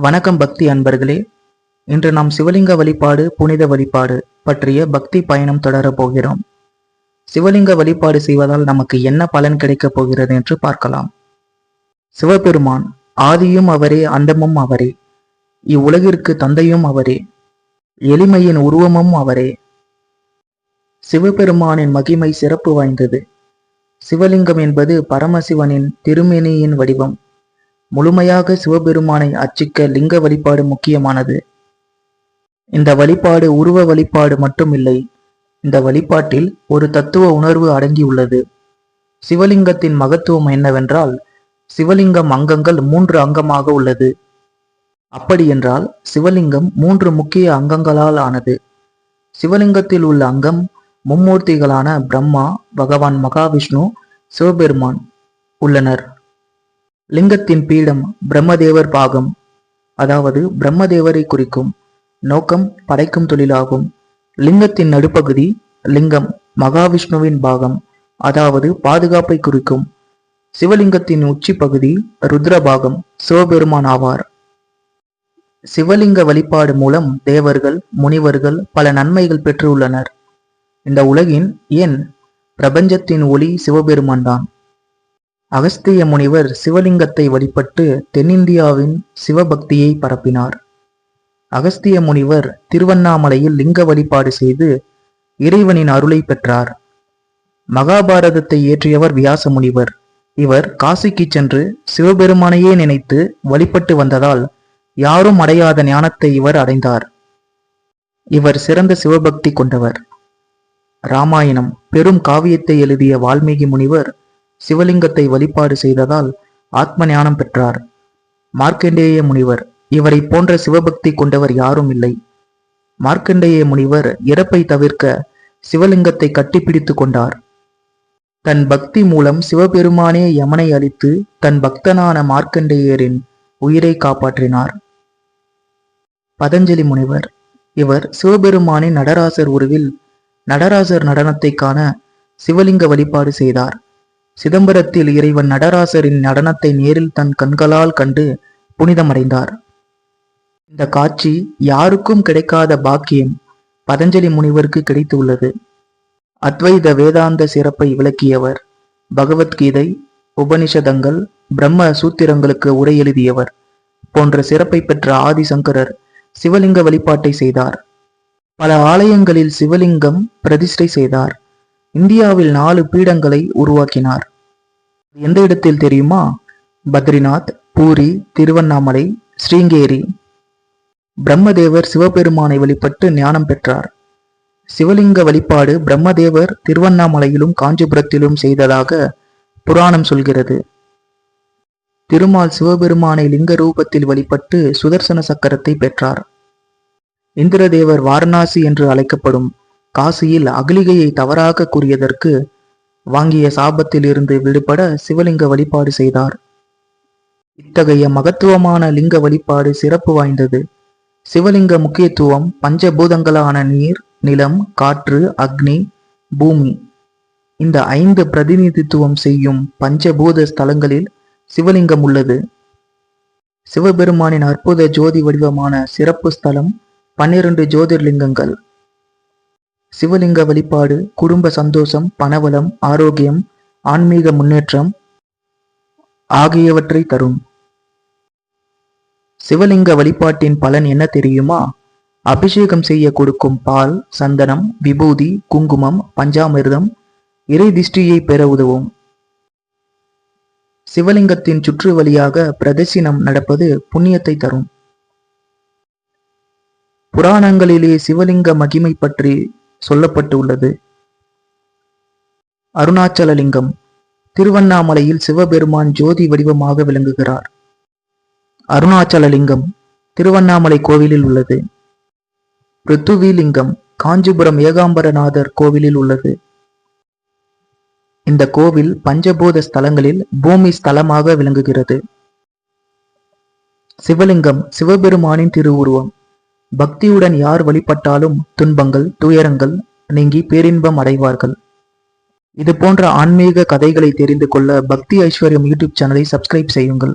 வணக்கம் பக்தி அன்பர்களே. இன்று நாம் சிவலிங்க வழிபாடு புனித வழிபாடு பற்றிய பக்தி பயணம் தொடரப் போகிறோம். சிவலிங்க வழிபாடு செய்வதால் நமக்கு என்ன பலன் கிடைக்கப் போகிறது என்று பார்க்கலாம். சிவபெருமான் ஆதியும் அவரே அந்தமும் அவரே. இவ்வுலகிற்கு தந்தையும் அவரே. எளிமையின் உருவமும் அவரே. சிவபெருமானின் மகிமை சிறப்பு வாய்ந்தது. சிவலிங்கம் என்பது பரமசிவனின் திருமேனியின் வடிவம். முழுமையாக சிவபெருமானை அர்ச்சிக்க லிங்க வழிபாடு முக்கியமானது. இந்த வழிபாடு உருவ வழிபாடு மட்டுமில்லை இந்த வழிபாட்டில் ஒரு தத்துவ உணர்வு அடங்கியுள்ளது. சிவலிங்கத்தின் மகத்துவம் என்னவென்றால் சிவலிங்கம் அங்கங்கள் மூன்று அங்கமாக உள்ளது. அப்படியென்றால் சிவலிங்கம் மூன்று முக்கிய அங்கங்களால் ஆனது. சிவலிங்கத்தில் உள்ள அங்கம் மும்மூர்த்திகளான பிரம்மா பகவான் மகாவிஷ்ணு சிவபெருமான் உள்ளனர். லிங்கத்தின் பீடம் பிரம்மதேவர் பாகம். அதாவது பிரம்மதேவரை குறிக்கும் நோக்கம் படைக்கும் தொழிலாகும். லிங்கத்தின் நடுப்பகுதி லிங்கம் மகாவிஷ்ணுவின் பாகம் அதாவது பாதுகாப்பை குறிக்கும். சிவலிங்கத்தின் உச்சி பகுதி ருத்ரபாகம் சிவபெருமான் ஆவார். சிவலிங்க வழிபாடு மூலம் தேவர்கள் முனிவர்கள் பல நன்மைகள் பெற்றுள்ளனர். இந்த உலகின் ஏன் பிரபஞ்சத்தின் ஒளி சிவபெருமான் தான் அகஸ்திய முனிவர் சிவலிங்கத்தை வழிபட்டு தென்னிந்தியாவின் சிவபக்தியை பரப்பினார். அகஸ்திய முனிவர் திருவண்ணாமலையில் லிங்க வழிபாடு செய்து இறைவனின் அருளை பெற்றார். மகாபாரதத்தை இயற்றியவர் வியாச முனிவர். இவர் காசிக்கு சென்று சிவபெருமானையே நினைத்து வழிபட்டு வந்ததால் யாரும் அடையாத ஞானத்தை இவர் அடைந்தார். இவர் சிறந்த சிவபக்தி கொண்டவர். ராமாயணம் பெரும் காவியத்தை எழுதிய வால்மீகி முனிவர் சிவலிங்கத்தை வழிபாடு செய்ததால் ஆத்ம ஞானம் பெற்றார். மார்க்கண்டேய முனிவர் இவரை போன்ற சிவபக்தி கொண்டவர் யாரும் இல்லை. மார்க்கண்டேய முனிவர் இறப்பை தவிர்க்க சிவலிங்கத்தை கட்டிப்பிடித்து கொண்டார். தன் பக்தி மூலம் சிவபெருமானே யமனை அழித்து தன் பக்தனான மார்க்கண்டேயரின் உயிரை காப்பாற்றினார். பதஞ்சலி முனிவர் இவர் சிவபெருமானின் நடராசர் உருவில் நடராசர் நடனத்தை காண சிவலிங்க வழிபாடு செய்தார். சிதம்பரத்தில் இறைவன் நடராசரின் நடனத்தை நேரில் தன் கண்களால் கண்டு புனிதமடைந்தார். இந்த காட்சி யாருக்கும் கிடைக்காத பாக்கியம் பதஞ்சலி முனிவருக்கு கிடைத்துள்ளது. அத்வைத வேதாந்த சிறப்பை விளக்கியவர் பகவத்கீதை உபனிஷதங்கள் பிரம்ம சூத்திரங்களுக்கு உரை எழுதியவர் போன்ற சிறப்பை பெற்ற ஆதிசங்கரர் சிவலிங்க வழிபாட்டை செய்தார். பல ஆலயங்களில் சிவலிங்கம் பிரதிஷ்டை செய்தார். இந்தியாவில் நாலு பீடங்களை உருவாக்கினார். எந்த இடத்தில் தெரியுமா? பத்ரிநாத் பூரி திருவண்ணாமலை ஸ்ரீங்கேரி. பிரம்மதேவர் சிவபெருமானை வழிபட்டு ஞானம் பெற்றார். சிவலிங்க வழிபாடு பிரம்மதேவர் திருவண்ணாமலையிலும் காஞ்சிபுரத்திலும் செய்ததாக புராணம் சொல்கிறது. திருமால் சிவபெருமானை லிங்க ரூபத்தில் வழிபட்டு சுதர்சன சக்கரத்தை பெற்றார். இந்திரதேவர் வாரணாசி என்று அழைக்கப்படும் காசியில் அகலிகையை தவறாக கூறியதற்கு வாங்கிய சாபத்திலிருந்து விடுபட சிவலிங்க வழிபாடு செய்தார். இத்தகைய மகத்துவமான லிங்க வழிபாடு சிறப்பு வாய்ந்தது. சிவலிங்க முக்கியத்துவம் பஞ்சபூதங்களான நீர் நிலம் காற்று அக்னி பூமி. இந்த ஐந்து பிரதிநிதித்துவம் செய்யும் பஞ்சபூத ஸ்தலங்களில் சிவலிங்கம் உள்ளது. சிவபெருமானின் அற்புத ஜோதி வடிவமான சிறப்பு ஸ்தலம் பன்னிரண்டு ஜோதிர்லிங்கங்கள். சிவலிங்க வழிபாடு குடும்ப சந்தோஷம் பணவளம் ஆரோக்கியம் ஆன்மீக முன்னேற்றம் ஆகியவற்றை தரும். சிவலிங்க வழிபாட்டின் பலன் என்ன தெரியுமா? அபிஷேகம் செய்ய கொடுக்கும் பால் சந்தனம் விபூதி குங்குமம் பஞ்சாமிர்தம் இறை திஷ்டியை பெற உதவும். சிவலிங்கத்தின் சுற்று வழியாக பிரதர்சினம் நடப்பது புண்ணியத்தை தரும். புராணங்களிலே சிவலிங்க மகிமை பற்றி சொல்லப்பட்டுள்ளது. அருணாச்சலலிங்கம் திருவண்ணாமலையில் சிவபெருமான் ஜோதி வடிவமாக விளங்குகிறார். அருணாச்சலலிங்கம் திருவண்ணாமலை கோவிலில் உள்ளது. லிங்கம் காஞ்சிபுரம் ஏகாம்பரநாதர் கோவிலில் உள்ளது. இந்த கோவில் பஞ்சபூத ஸ்தலங்களில் பூமி ஸ்தலமாக விளங்குகிறது. சிவலிங்கம் சிவபெருமானின் திருவுருவம். பக்தியுடன் யார் வழிபட்டாலும் துன்பங்கள் துயரங்கள் நீங்கி பேரின்பம் அடைவார்கள். இது போன்ற ஆன்மீக கதைகளை தெரிந்து கொள்ள பக்தி ஐஸ்வர்யம் யூடியூப் சேனலை சப்ஸ்கிரைப் செய்யுங்கள்.